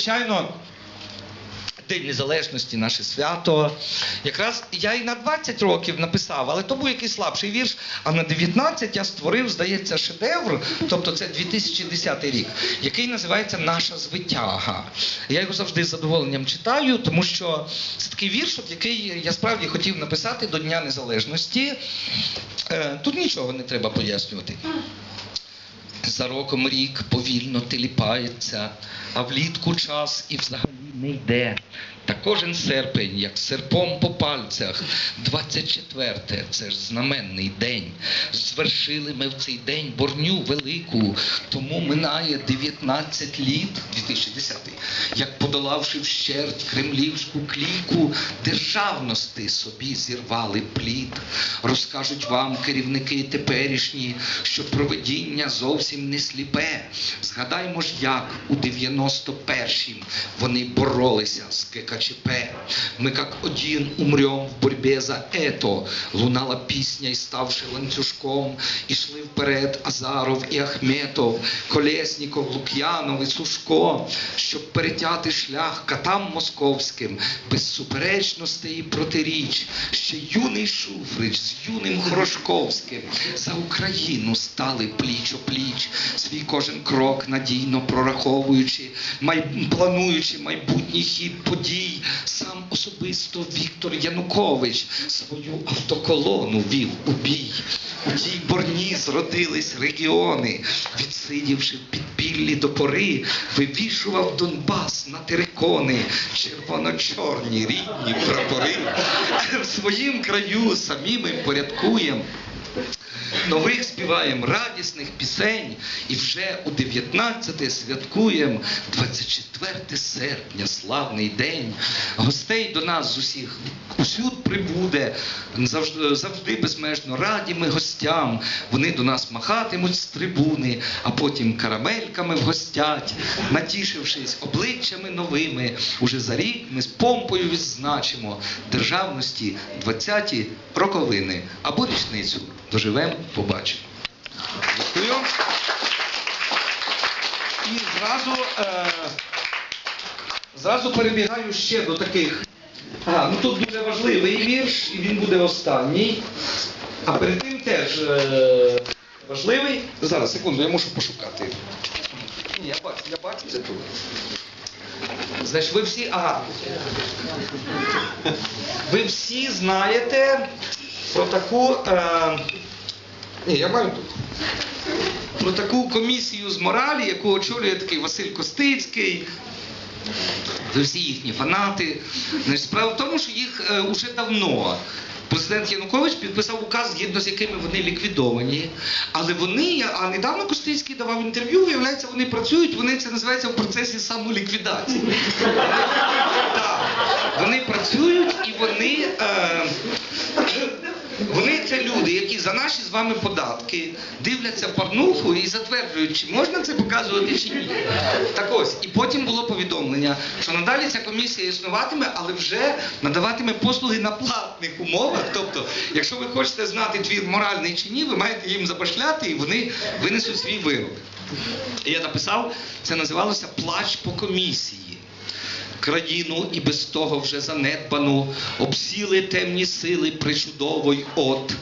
звичайно. День Незалежності, наше свято. Якраз я і на 20 років написав, але то був якийсь слабший вірш. А на 19 я створив, здається, шедевр, тобто це 2010 рік, який називається Наша звитяга. Я його завжди з задоволенням читаю, тому що це такий вірш, який я справді хотів написати до Дня Незалежності. Е, Тут нічого не треба пояснювати. За роком рік повільно теліпається, а влітку час і взагалі не йде. Та кожен серпень, як серпом по пальцях, 24-те, це ж знаменний день. Звершили ми в цей день борню велику, тому минає 19 літ, 2010 як подолавши вщерть кремлівську кліку, державності собі зірвали плід. Розкажуть вам керівники теперішні, що проведіння зовсім не сліпе. Згадаймо ж, як у 91-м вони боролися з ГКЧП. Ми як один умрем в борьбе за ето. Лунала пісня, і ставши ланцюжком, ішли вперед Азаров і Ахметов, Колєсніков, Лук'янов і Сушко, щоб перетяти шлях катам московським, без суперечностей і протиріч. Ще юний Шуфрич з юним Хорошковським за Україну стали пліч о пліч, свій кожен крок надійно прораховуючи, май... плануючи майбутній хід подій, сам особисто Віктор Янукович свою автоколону вів у бій. У тій борні зродились регіони, відсидівши підпіллі до пори, вивішував Донбас на терикони, червоно-чорні рідні прапори. В своїм краю самі ми порядкуєм. Нових співаєм радісних пісень і вже у 19 святкуєм 24 серпня, славний день. Гостей до нас з усіх усюд прибуде, завжди, завжди безмежно раді ми гостям. Вони до нас махатимуть з трибуни, а потім карамельками вгостять, натішившись обличчями новими. Уже за рік ми з помпою відзначимо державності 20-ті роковини або річницю. Доживемо, побачимо. Дякую. І зразу, е, зразу перебігаю ще до таких. Ага, ну тут дуже важливий вірш, і він буде останній. А перед тим теж е, важливий. Зараз, секунду, я мушу пошукати. Ні, я бачу, я бачу це тут. Значить, ви всі. Ага. Ви всі знаєте про таку. Е, ні, я маю тут. Про таку комісію з моралі, яку очолює такий Василь Костицький. Ви всі їхні фанати. Значить, справа в тому, що їх е, уже давно. Президент Янукович підписав указ, згідно з якими вони ліквідовані. Але вони, а недавно Костицький давав інтерв'ю, виявляється, вони працюють, вони це називається в процесі самоліквідації. Вони працюють і вони. Е, вони це люди, які за наші з вами податки дивляться порнуху і затверджують, чи можна це показувати чи ні. Так ось, і потім було повідомлення, що надалі ця комісія існуватиме, але вже надаватиме послуги на платних умовах. Тобто, якщо ви хочете знати твір моральний чи ні, ви маєте їм забашляти, і вони винесуть свій вирок. Я написав, це називалося Плач по комісії. Країну і без того вже занедбану, обсіли темні сили причудовий от.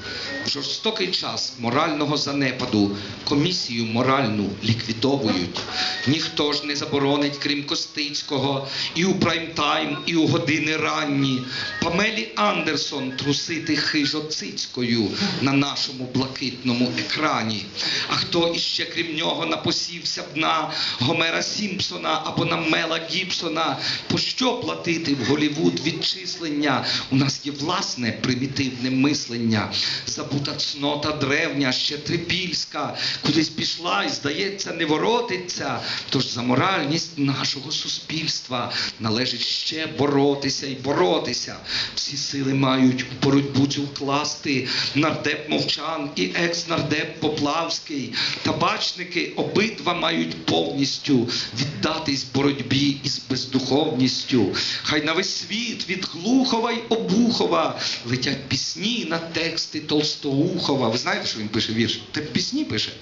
В жорстокий час морального занепаду комісію моральну ліквідовують. Ніхто ж не заборонить, крім Костицького, і у прайм-тайм, і у години ранні. Памелі Андерсон трусити хижоцицькою на нашому блакитному екрані. А хто іще крім нього напосівся б на Гомера Сімпсона або на Мела Гібсона? По що платити в Голівуд відчислення? У нас є власне примітивне мислення. Забута цнота древня, ще трипільська, кудись пішла і, здається, не воротиться. Тож за моральність нашого суспільства належить ще боротися і боротися. Всі сили мають у боротьбу цю вкласти нардеп мовчан і екс-нардеп Поплавський. Табачники обидва мають повністю віддатись боротьбі із бездуховністю. Повністю. Хай на весь світ від Глухова й Обухова летять пісні на тексти Толстоухова. Ви знаєте, що він пише вірш? Ти пісні пише.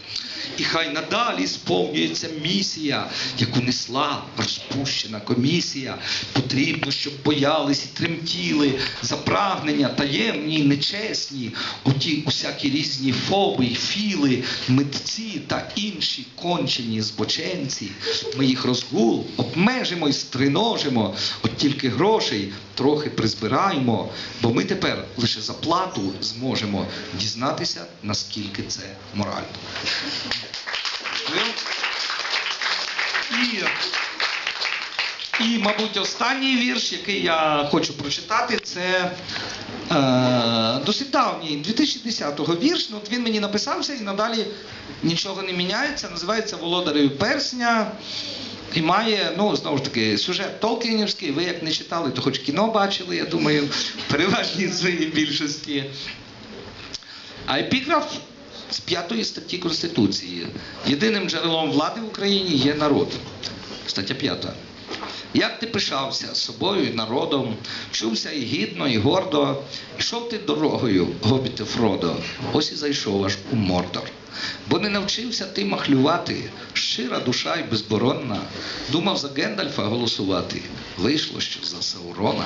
І хай надалі сповнюється місія, яку несла розпущена комісія. Потрібно, щоб боялись і тремтіли за прагнення таємні нечесні, оті усякі різні фоби філи, митці та інші кончені збоченці. Ми їх розгул обмежимо й стриножимо, от тільки грошей трохи призбираємо, бо ми тепер лише за плату зможемо дізнатися, наскільки це морально. І, і, мабуть, останній вірш, який я хочу прочитати, це е, досить давній 2010-го вірш. Ну, от він мені написався і надалі нічого не міняється. Називається Володареві персня. І має, ну, знову ж таки, сюжет Толкінівський. Ви як не читали, то хоч кіно бачили, я думаю, в переважній своїй більшості. А епіграф з п'ятої статті Конституції. Єдиним джерелом влади в Україні є народ. Стаття п'ята. Як ти пишався собою і народом, чувся і гідно, і гордо, ішов ти дорогою, гобіте Фродо, ось і зайшов аж у Мордор. Бо не навчився ти махлювати, щира душа й безборонна, думав за Гендальфа голосувати. Вийшло, що за Саурона.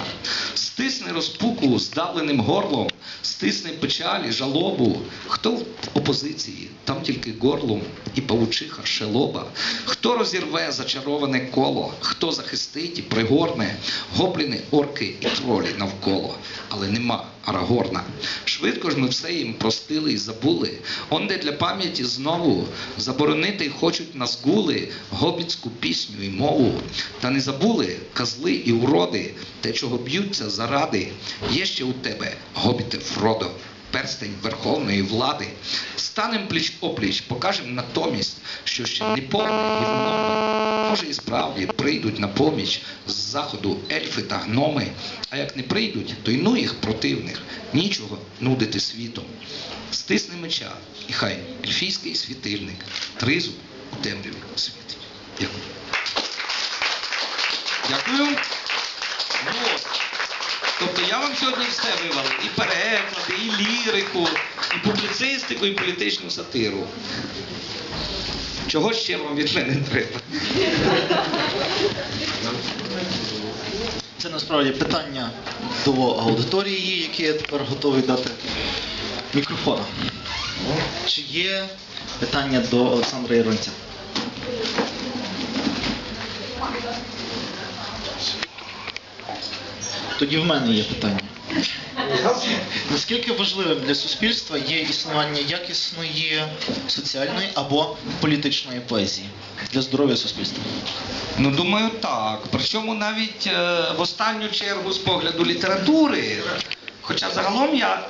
Стисни розпуку здавленим горлом, стисни печалі, жалобу. Хто в опозиції, там тільки горлом і павучиха шелоба. Хто розірве зачароване коло, хто захистить і пригорне, гобліни, орки і тролі навколо, але нема Арагорна. Швидко ж ми все їм простили і забули. Онде для пам'яті знову заборонити хочуть нас гули гобіцьку пісню і мову. Та не забули козли і уроди, те, чого б'ються заради. Є ще у тебе, гобіте Фродо, перстень верховної влади. Станем пліч опліч, покажем натомість, що ще не повне гівно. Може і справді прийдуть на поміч з заходу ельфи та гноми, а як не прийдуть, то й ну їх противних, нічого нудити світом. Стисни меча, і хай ельфійський світильник, тризуб у темряві світить. Дякую. Дякую. Ну. Тобто я вам сьогодні все вивалив. І переклади, і лірику, і публіцистику, і політичну сатиру. Чого ще вам від мене треба? Це насправді питання до аудиторії, які я тепер готовий дати мікрофона. Чи є питання до Олександра Яронця? Тоді в мене є питання. Наскільки важливим для суспільства є існування якісної соціальної або політичної поезії для здоров'я суспільства? Ну, думаю, так. Причому навіть е, в останню чергу з погляду літератури. Хоча загалом я.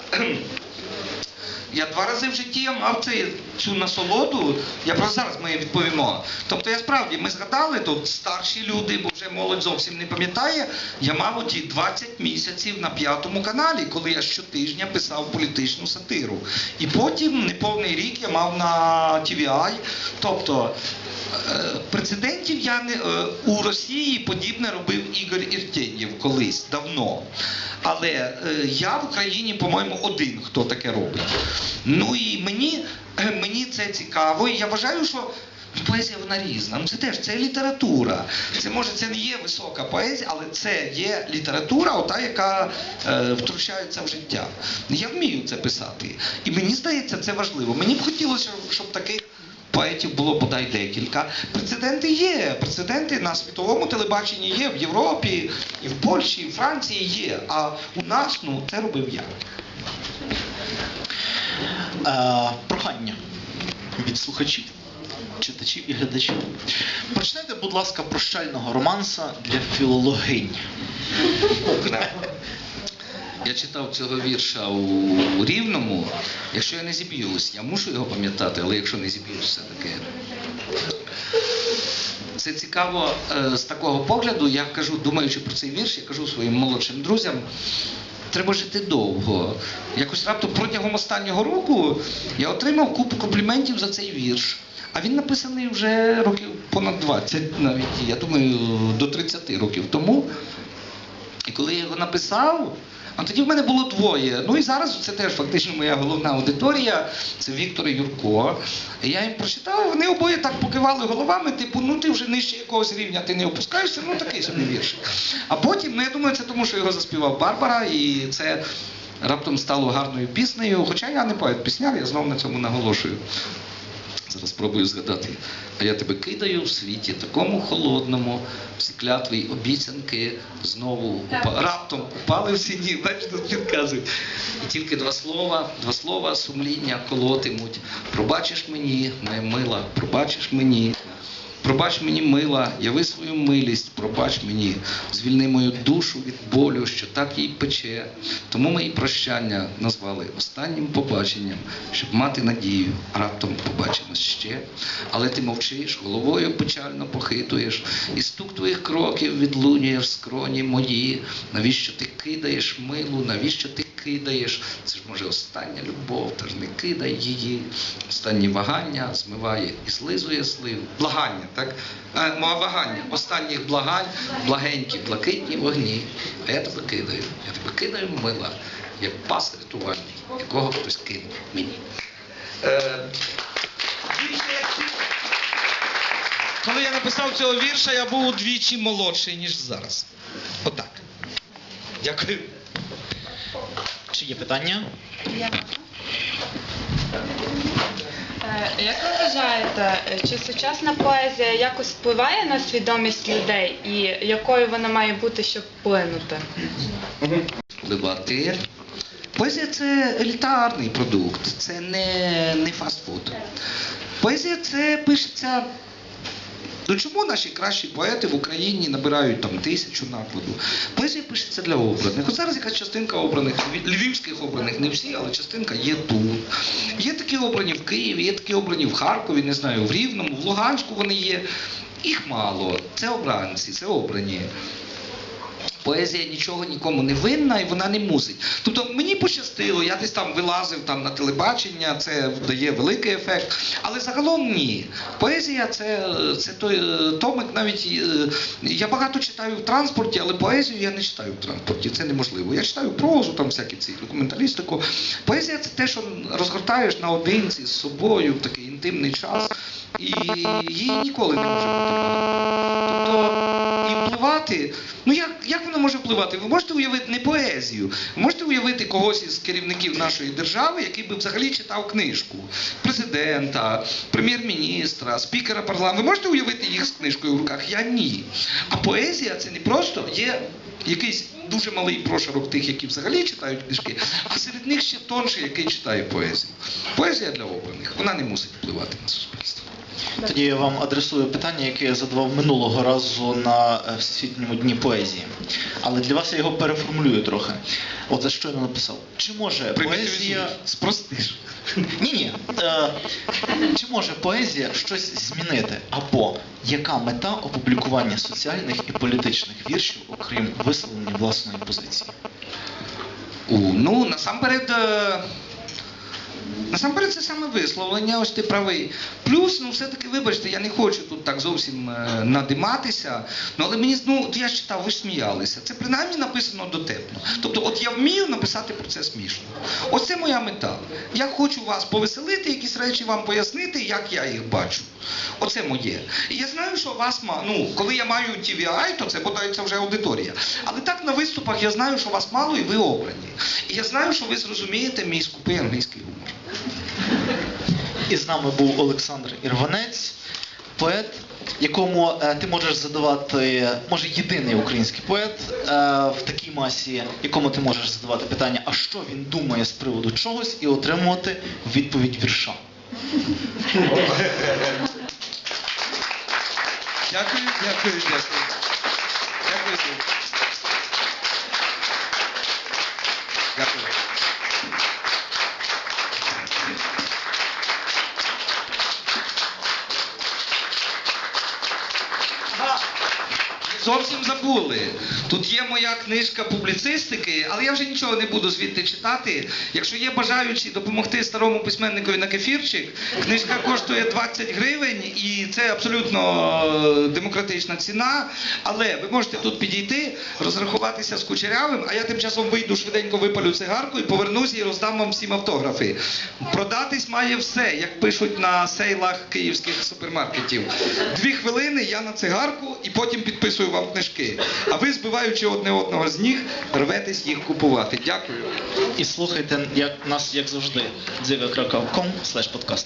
Я два рази в житті мав цей, цю насолоду, я просто зараз ми відповімо. Тобто я справді, ми згадали тут старші люди, бо вже молодь зовсім не пам'ятає. Я мав оті 20 місяців на п'ятому каналі, коли я щотижня писав політичну сатиру. І потім неповний рік я мав на TVI. Тобто прецедентів я не е, у Росії подібне робив Ігор Іртєнєв колись давно. Але е, я в Україні, по-моєму, один, хто таке робить. Ну і мені, е, мені це цікаво, і я вважаю, що. Поезія вона різна. Ну це теж це література. Це може це не є висока поезія, але це є література, ота, яка е, втручається в життя. Я вмію це писати. І мені здається, це важливо. Мені б хотілося, щоб таких поетів було бодай декілька. Прецеденти є. Прецеденти на світовому телебаченні є в Європі, і в Польщі, і в Франції є. А у нас ну це робив я. Е, прохання від слухачів, читачів і глядачів. Почнете, будь ласка, прощального романса для філологинь. Я читав цього вірша у Рівному. Якщо я не зіб'юсь, я мушу його пам'ятати, але якщо не зіб'юсь, все таки. Це цікаво е, з такого погляду. Я кажу, думаючи про цей вірш, я кажу своїм молодшим друзям. треба жити довго. Якось раптом протягом останнього року я отримав купу компліментів за цей вірш. А він написаний вже років понад 20 навіть, я думаю, до 30 років тому. І коли я його написав, а тоді в мене було двоє. Ну і зараз це теж фактично моя головна аудиторія. Це Віктор і Юрко. І я їм прочитав, вони обоє так покивали головами, типу, ну ти вже нижче якогось рівня, ти не опускаєшся, ну такий собі вірш. А потім, ну я думаю, це тому, що його заспівав Барбара, і це раптом стало гарною піснею. Хоча я не поет пісняр, я знову на цьому наголошую. Зараз спробую згадати. А я тебе кидаю в світі, такому холодному, всі клятви й обіцянки знову упа- раптом упали в сіні, бачите, тут підказують. І тільки два слова, два слова сумління колотимуть. Пробачиш мені, моя мила, пробачиш мені. Пробач мені, мила, яви свою милість, пробач мені, звільни мою душу від болю, що так їй пече. Тому і прощання назвали останнім побаченням, щоб мати надію, раптом побачимось ще. Але ти мовчиш, головою печально похитуєш, і стук твоїх кроків відлунює в скроні мої. Навіщо ти кидаєш милу, навіщо ти кидаєш? Це ж може остання любов, та ж не кидай її. Останні вагання змиває і слизує слив. Благання, так? А, вагання останніх благань, благенькі, блакитні вогні. А я тебе кидаю. Я тебе кидаю мила, як пас рятувальний, якого хтось кинув мені. Е, коли я написав цього вірша, я був удвічі молодший, ніж зараз. Отак. Дякую. Чи є питання? Е, Як ви вважаєте, чи сучасна поезія якось впливає на свідомість людей і якою вона має бути, щоб вплинути? впливати. Поезія це елітарний продукт, це не, не фастфуд. Поезія це пишеться. Ну чому наші кращі поети в Україні набирають там тисячу накладу? Поезія пишеться для обраних. От зараз якась частинка обраних, львівських обраних, не всі, але частинка є тут. Є такі обрані в Києві, є такі обрані в Харкові, не знаю, в Рівному, в Луганську вони є. Їх мало. Це обранці, це обрані. Поезія нічого нікому не винна і вона не мусить. Тобто мені пощастило, я десь там вилазив там на телебачення, це дає великий ефект. Але загалом ні. Поезія це, це той е, томик навіть. е, Я багато читаю в транспорті, але поезію я не читаю в транспорті. Це неможливо. Я читаю прозу, там всякі ці документалістику. Поезія це те, що розгортаєш наодинці з собою в такий інтимний час, і її ніколи не може бути. Тобто і впливати. Ну як, як воно може впливати? Ви можете уявити не поезію, ви можете уявити когось із керівників нашої держави, який би взагалі читав книжку президента, прем'єр-міністра, спікера парламенту. Ви можете уявити їх з книжкою в руках? Я ні. А поезія це не просто є якийсь дуже малий прошарок тих, які взагалі читають книжки, а серед них ще тонший, який читає поезію. Поезія для обраних, вона не мусить впливати на суспільство. Тоді я вам адресую питання, яке я задавав минулого разу на е, Всесвітньому дні поезії. Але для вас я його переформулюю трохи. От за що я написав. Чи може поезія. спростиш. Ні, ні. Е, чи може поезія щось змінити? Або яка мета опублікування соціальних і політичних віршів, окрім висловлення власної позиції? У, ну, насамперед. е, Насамперед, це саме висловлення, ось ти правий. Плюс, ну все-таки, вибачте, я не хочу тут так зовсім е, надиматися. Ну, але мені, ну, я ж читав, ви ж сміялися. Це принаймні написано дотепно. Тобто, от я вмію написати про це смішно. Ось моя мета. Я хочу вас повеселити, якісь речі вам пояснити, як я їх бачу. Оце моє. І я знаю, що вас ма... ну, коли я маю TVI, то це бодається вже аудиторія. Але так на виступах я знаю, що вас мало і ви обрані. І я знаю, що ви зрозумієте мій скупий англійський. І з нами був Олександр Ірванець, поет, якому е, ти можеш задавати, може єдиний український поет е, в такій масі, якому ти можеш задавати питання, а що він думає з приводу чогось, і отримувати відповідь вірша. Дякую, дякую, дякую. Дякую. Зовсім забули. Тут є моя книжка публіцистики, але я вже нічого не буду звідти читати. Якщо є бажаючі допомогти старому письменникові на кефірчик, книжка коштує 20 гривень і це абсолютно е, демократична ціна. Але ви можете тут підійти, розрахуватися з кучерявим, а я тим часом вийду швиденько випалю цигарку і повернуся і роздам вам всім автографи. Продатись має все, як пишуть на сейлах київських супермаркетів. Дві хвилини я на цигарку і потім підписую вам книжки. А ви, збиваючи одне одного з ніг, рветесь їх купувати. Дякую. І слухайте як нас, як завжди, podcast.